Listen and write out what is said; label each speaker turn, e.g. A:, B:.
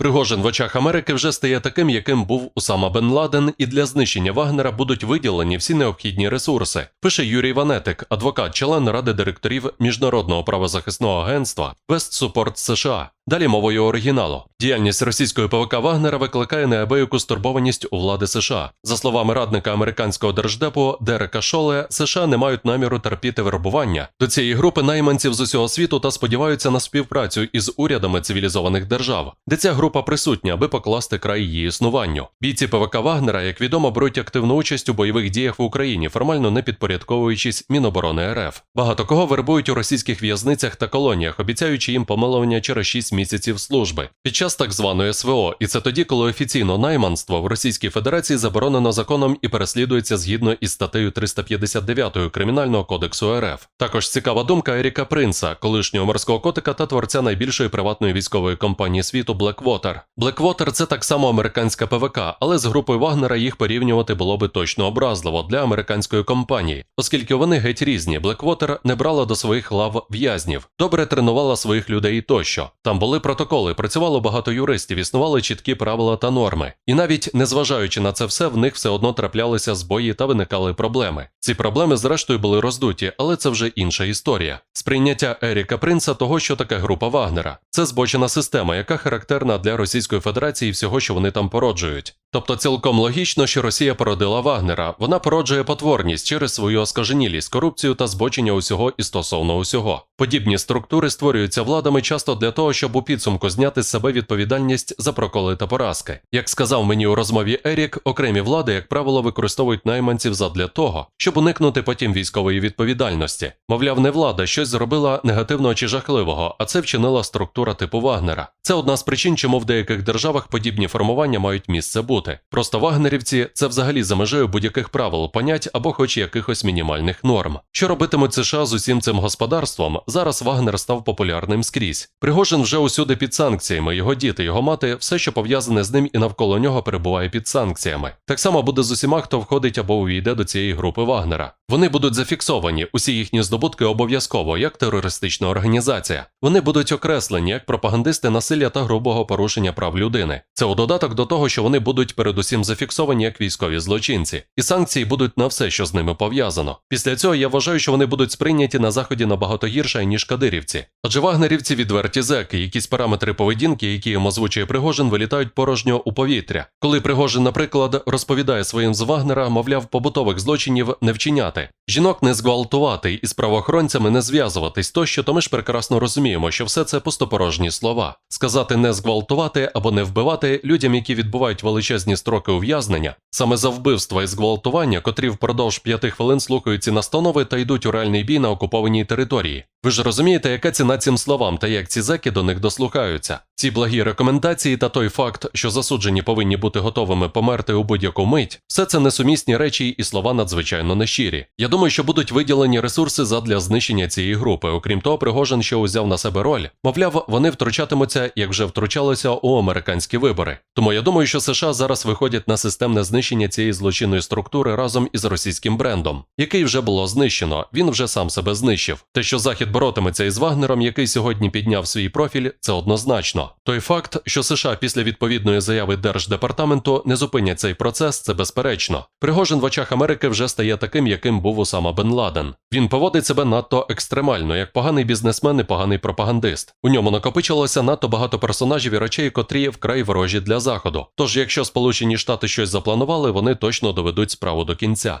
A: Пригожин в очах Америки вже стає таким, яким був Усама Бен Ладен, і для знищення Вагнера будуть виділені всі необхідні ресурси. Пише Юрій Ванетик, адвокат, член ради директорів Міжнародного правозахисного агентства West Support США. Далі мовою оригіналу. Діяльність російської ПВК Вагнера викликає неабияку стурбованість у влади США. За словами радника американського держдепу Дерека Шоле, США не мають наміру терпіти вербування до цієї групи найманців з усього світу та сподіваються на співпрацю із урядами цивілізованих держав, де ця група присутня, аби покласти край її існуванню. Бійці ПВК Вагнера, як відомо, беруть активну участь у бойових діях в Україні, формально не підпорядковуючись Міноборони РФ. Багато кого вербують у російських в'язницях та колоніях, обіцяючи їм помилування через 6 місяців служби під час так званої СВО, і це тоді, коли офіційно найманство в Російській Федерації заборонено законом і переслідується згідно із статтею 359 Кримінального кодексу РФ. Також цікава думка Еріка Принца, колишнього морського котика та творця найбільшої приватної військової компанії світу Blackwater. Blackwater – це так само американська ПВК, але з групою Вагнера їх порівнювати було би точно образливо для американської компанії, оскільки вони геть різні. Blackwater не брала до своїх лав в'язнів, добре тренувала своїх людей тощо. Там були протоколи, працювало багато юристів, існували чіткі правила та норми. І навіть незважаючи на це все, в них все одно траплялися збої та виникали проблеми. Ці проблеми, зрештою, були роздуті, але це вже інша історія. Сприйняття Еріка Принца того, що таке група Вагнера. Це збочена система, яка характерна для Російської Федерації і всього, що вони там породжують. Тобто цілком логічно, що Росія породила Вагнера. Вона породжує потворність через свою оскаженілість, корупцію та збочення усього і стосовно усього. Подібні структури створюються владами часто для того, щоб у підсумку зняти з себе відповідальність за проколи та поразки. Як сказав мені у розмові Ерік, окремі влади, як правило, використовують найманців задля того, щоб уникнути потім військової відповідальності. Мовляв, не влада щось зробила негативного чи жахливого, а це вчинила структура типу Вагнера. Це одна з причин, чому в деяких державах подібні формування мають місце бути. Просто вагнерівці це взагалі за межею будь-яких правил, понять або хоч якихось мінімальних норм. Що робитимуть США з усім цим господарством? Зараз Вагнер став популярним скрізь. Пригожин вже усюди під санкціями. Його діти, його мати, все, що пов'язане з ним і навколо нього, перебуває під санкціями. Так само буде з усіма, хто входить або увійде до цієї групи Вагнера. Вони будуть зафіксовані, усі їхні здобутки обов'язково, як терористична організація. Вони будуть окреслені як пропагандисти насилля та грубого порушення прав людини. Це у додаток до того, що вони будуть передусім зафіксовані як військові злочинці, і санкції будуть на все, що з ними пов'язано. Після цього я вважаю, що вони будуть сприйняті на заході набагато гірше, ніж кадирівці. Адже вагнерівці відверті зеки, якісь параметри поведінки, які їм озвучує Пригожин, вилітають порожньо у повітря. Коли Пригожин, наприклад, розповідає своїм з Вагнера, мовляв, побутових злочинів не вчиняти, жінок не зґвалтувати і з правоохоронцями не зв'язуватись тощо, то ми ж прекрасно розуміємо, що все це пустопорожні слова. Сказати не зґвалтувати або не вбивати людям, які відбувають величезні строки ув'язнення, саме за вбивства і зґвалтування, котрі впродовж п'яти хвилин слухають ці настанови та йдуть у реальний бій на окупованій території. Ви ж розумієте, яка ціна цим словам та як ці зеки до них дослухаються. Ці благі рекомендації та той факт, що засуджені повинні бути готовими померти у будь-яку мить, все це несумісні речі і слова надзвичайно нещирі. Я думаю, що будуть виділені ресурси задля знищення цієї групи. Окрім того, Пригожин ще узяв на себе роль. Мовляв, вони втручатимуться, як вже втручалися у американські вибори. Тому я думаю, що США зараз виходять на системне знищення цієї злочинної структури разом із російським брендом, який вже було знищено. Він вже сам себе знищив. Те, що Захід боротиметься із Вагнером, який сьогодні підняв свій профіль, це однозначно. Той факт, що США після відповідної заяви Держдепартаменту не зупинять цей процес, це безперечно. Пригожин в очах Америки вже стає таким, яким був Усама Бен Ладен. Він поводить себе надто екстремально, як поганий бізнесмен і поганий пропагандист. У ньому накопичилося надто багато персонажів і речей, котрі вкрай ворожі для заходу. Тож, якщо Сполучені Штати щось запланували, вони точно доведуть справу до кінця.